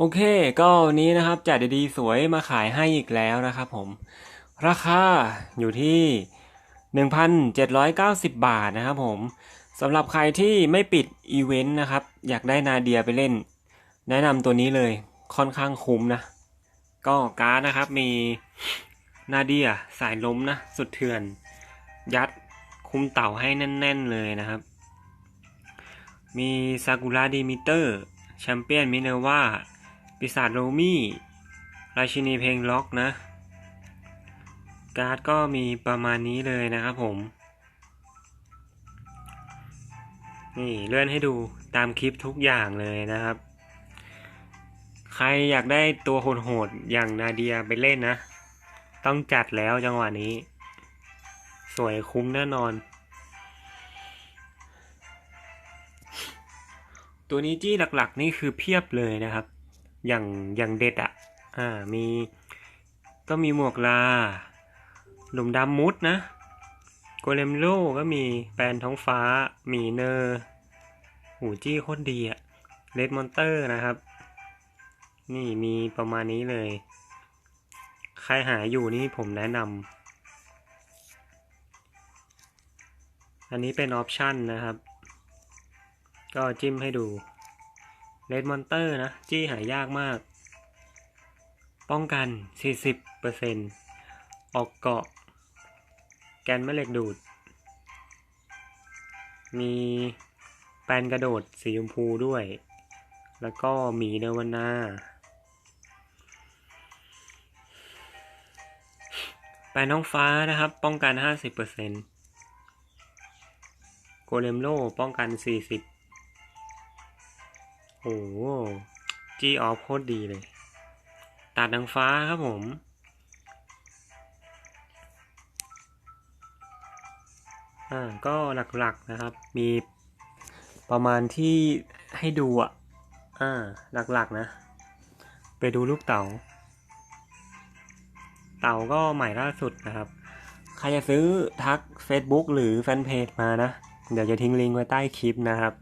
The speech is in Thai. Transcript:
โอเค ก็วันนี้นะครับจัดดีๆสวยมาขายให้อีกแล้วนะครับผม ราคาอยู่ที่ 1,790 บาทนะครับผมสำหรับใครที่ไม่ปิดอีเวนต์นะครับ อยากได้นาเดียไปเล่น แนะนำตัวนี้เลยค่อนข้างคุ้มนะ ก็การ์ดนะครับมีนาเดียสายล้มนะ สุดเถื่อน ยัดคุมเต่าให้แน่น ๆเลยนะครับ มีซากุระดีมิเตอร์แชมเปี้ยนมิเนว่า ปีศาจโรมี่ราชินีเพลงล็อกนะ การ์ดก็มีประมาณนี้เลยนะครับผม นี่เลื่อนให้ดูตามคลิปทุกอย่างเลยนะครับ ใครอยากได้ตัวโหดๆอย่างนาเดียไปเล่นนะ ต้องจัดแล้วจังหวะนี้ สวยคุ้มแน่นอน ตัวนี้จี้หลักๆนี่คือเพียบเลยนะครับ อย่างอย่างเด็ดอะ อ่ามีก็มีหมวกลา หลุมดำมุดนะโกเลมโลก็มีแปนท้องฟ้า มีเนอร์หูจี้โคตรดีอะเลดมอนเตอร์นะครับ นี่มีประมาณนี้เลย ใครหาอยู่นี่ผมแนะนำอันนี้เป็นออปชั่นนะครับ ก็จิ้มให้ดู เลดมอนเตอร์นะ จี้หายากมาก ป้องกัน 40%ออกเกาะ แกนแม่เหล็กดูด มีแปนกระโดดสีชมพูด้วย แล้วก็หมีเนวานาแปนน้องฟ้านะครับ ป้องกัน 50%โกเลมโลป้องกัน 40% โอ้โหจีออฟโคตรดีเลย ตัดดังฟ้าครับผม อ่า ก็หลักๆนะครับ มีประมาณที่ให้ดูอะ อ่า หลักๆนะ ไปดูรูปเต่าเต่าก็ใหม่ล่าสุดนะครับ ใครจะซื้อทัก Facebook หรือแฟนเพจมานะ เดี๋ยวจะทิ้งลิงก์ไว้ใต้คลิปนะครับ